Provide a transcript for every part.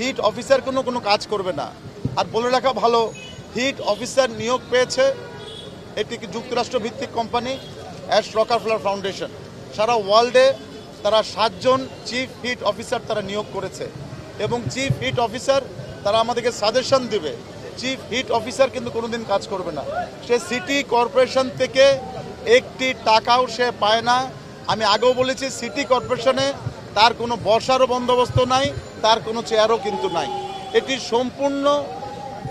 Hit officer কোনো কোনো কাজ করবে না। আর বলে রাখা ভালো, হিট অফিসার নিয়োগ পেয়েছে এটি যুক্তরাষ্ট্র ভিত্তিক কোম্পানি, অ্যাশ রকারফ্লার ফাউন্ডেশন। সারা ওয়ার্ল্ডে তারা সাতজন চিফ হিট অফিসার তারা নিয়োগ করেছে। এবং চিফ হিট অফিসার তারা আমাদেরকে সাজেশন দিবে, চিফ হিট অফিসার কিন্তু কোনোদিন কাজ করবে না। সে সিটি কর্পোরেশন থেকে একটি টাকাও সে পায় না। আমি আগেও বলেছি, সিটি কর্পোরেশনে তার কোনো বসারও বন্দোবস্ত নাই তার কোনো চেয়ারও কিন্তু নাই। এটি সম্পূর্ণ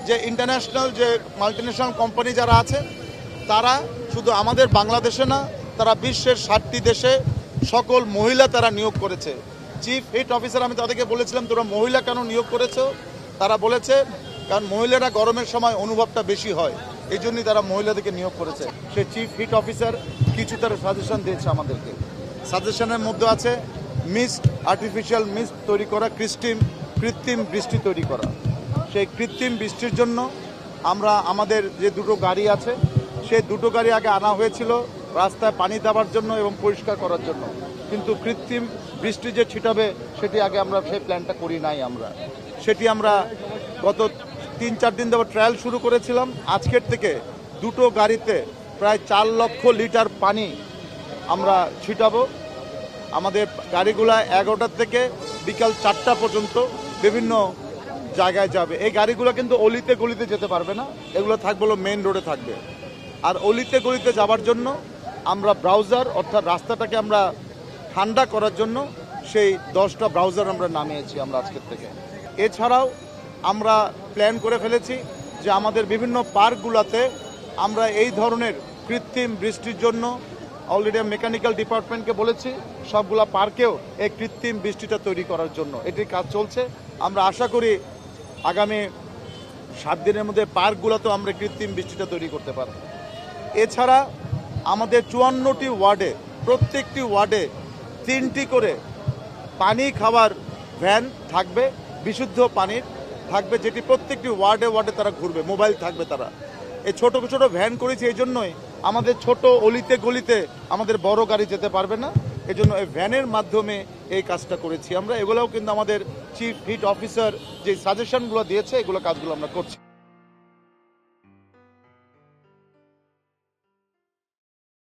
যে ইন্টারন্যাশনাল যে মাল্টিনেশনাল কোম্পানি যারা আছে, তারা শুধু আমাদের বাংলাদেশে না, তারা বিশ্বের ষাটটি দেশে সকল মহিলা তারা নিয়োগ করেছে। চিফ হিট অফিসার আমি তাদেরকে বলেছিলাম, তোমরা মহিলা কেন নিয়োগ করেছ? তারা বলেছে, কারণ মহিলারা গরমের সময় অনুভবটা বেশি হয়, এই জন্যই তারা মহিলাদেরকে নিয়োগ করেছে। সে চিফ হিট অফিসার কিছু তার সাজেশন দিয়েছে আমাদেরকে। সাজেশনের মধ্যে আছে মিস্ট আর্টিফিশিয়াল মিস্ট তৈরি করা, কৃত্রিম কৃত্রিম বৃষ্টি তৈরি করা। সেই কৃত্রিম বৃষ্টির জন্য আমরা আমাদের যে দুটো গাড়ি আছে, সেই দুটো গাড়ি আগে আনা হয়েছিল রাস্তায় পানি দেওয়ার জন্য এবং পরিষ্কার করার জন্য। কিন্তু কৃত্রিম বৃষ্টি যে ছিটাবে, সেটি আগে আমরা সেই প্ল্যানটা করি নাই আমরা। সেটি আমরা গত তিন, চার দিন ধরে ট্রায়াল শুরু করেছিলাম। আজকের থেকে দুটো গাড়িতে প্রায় চার লক্ষ লিটার পানি আমরা ছিটাবো। আমাদের গাড়িগুলা এগারোটার থেকে বিকাল চারটা পর্যন্ত বিভিন্ন জায়গায় যাবে। এই গাড়িগুলো কিন্তু অলিতে গলিতে যেতে পারবে না, এগুলো থাকবে হলো মেন রোডে থাকবে। আর অলিতে গলিতে যাওয়ার জন্য আমরা ব্রাউজার অর্থাৎ রাস্তাটাকে আমরা ঠান্ডা করার জন্য সেই দশটা ব্রাউজার আমরা নামিয়েছি আমরা আজকের থেকে। এছাড়াও আমরা প্ল্যান করে ফেলেছি যে আমাদের বিভিন্ন পার্কগুলোতে আমরা এই ধরনের কৃত্রিম বৃষ্টির জন্য অলরেডি আমি মেকানিক্যাল ডিপার্টমেন্টকে বলেছি, সবগুলা পার্কেও এই কৃত্রিম বৃষ্টিটা তৈরি করার জন্য। এটির কাজ চলছে। আমরা আশা করি আগামী সাত দিনের মধ্যে পার্কগুলোতেও আমরা কৃত্রিম বৃষ্টিটা তৈরি করতে পারব। এছাড়া আমাদের চুয়ান্নটি ওয়ার্ডে, প্রত্যেকটি ওয়ার্ডে তিনটি করে পানি খাওয়ার ভ্যান থাকবে, বিশুদ্ধ পানির থাকবে, যেটি প্রত্যেকটি ওয়ার্ডে ওয়ার্ডে তারা ঘুরবে, মোবাইল থাকবে তারা। এই ছোটো ছোটো ভ্যান করেছি এই জন্যই আমাদের ছোট অলিতে গলিতে আমাদের বড় গাড়ি যেতে পারবে না। এজন্য এই ভ্যানের মাধ্যমে এই কাজটা করেছি আমরা। এগুলোও কিন্তু আমাদের চিফ হিট অফিসার যে সাজেশনগুলো দিয়েছে, এগুলো কাজগুলো আমরা করছি।